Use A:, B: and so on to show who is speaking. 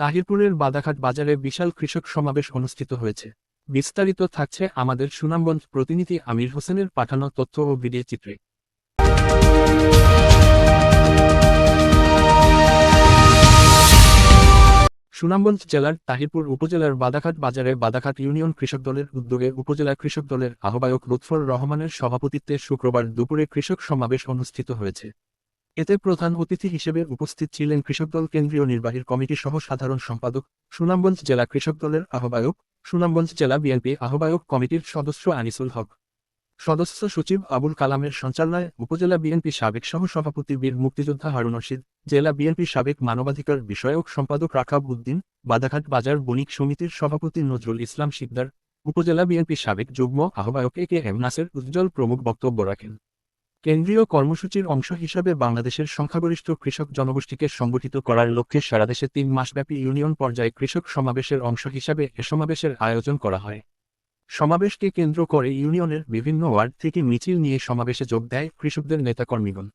A: তাহিরপুরের বাদাঘাট বাজারে বিশাল কৃষক সমাবেশ অনুষ্ঠিত হয়েছে। বিস্তারিত থাকছে আমাদের সুনামগঞ্জ প্রতিনিধি আমির হোসেনের পাঠানো তথ্য ও ভিডিও চিত্রে। সুনামগঞ্জ জেলার তাহিরপুর উপজেলার বাদাঘাট বাজারে বাদাঘাট ইউনিয়ন কৃষক দলের উদ্যোগে উপজেলা কৃষক দলের আহ্বায়ক লুৎফর রহমানের সভাপতিত্বে শুক্রবার দুপুরে কৃষক সমাবেশ অনুষ্ঠিত হয়েছে। এতে প্রধান অতিথি হিসেবে উপস্থিত ছিলেন কৃষক দল কেন্দ্রীয় নির্বাহী কমিটি সহ সাধারণ সম্পাদক, সুনামগঞ্জ জেলা কৃষক দলের আহ্বায়ক, সুনামগঞ্জ জেলা বিএনপি আহ্বায়ক কমিটির সদস্য আনিসুল হক। সদস্য সচিব আবুল কালামের সঞ্চালনায় উপজেলা বিএনপি সাবেক সহ সভাপতি বীর মুক্তিযোদ্ধা হারুন রশিদ, জেলা বিএনপি সাবেক মানবাধিকার বিষয়ক সম্পাদক রাকাব উদ্দিন, বাদাঘাট বাজার বণিক সমিতির সভাপতি নজরুল ইসলাম শিকদার, উপজেলা বিএনপি সাবেক যুগ্ম আহ্বায়ক এ কে এম নাসের উজ্জ্বল প্রমুখ বক্তব্য রাখেন। কেন্দ্রীয় কর্মসূচির অংশ হিসাবে বাংলাদেশের সংখ্যাগরিষ্ঠ কৃষক জনগোষ্ঠীকে সংগঠিত করার লক্ষ্যে সারাদেশে তিন মাসব্যাপী ইউনিয়ন পর্যায়ে কৃষক সমাবেশের অংশ হিসাবে এ সমাবেশের আয়োজন করা হয়। সমাবেশকে কেন্দ্র করে ইউনিয়নের বিভিন্ন ওয়ার্ড থেকে মিছিল নিয়ে সমাবেশে যোগ দেয় কৃষকদের নেতাকর্মীগণ।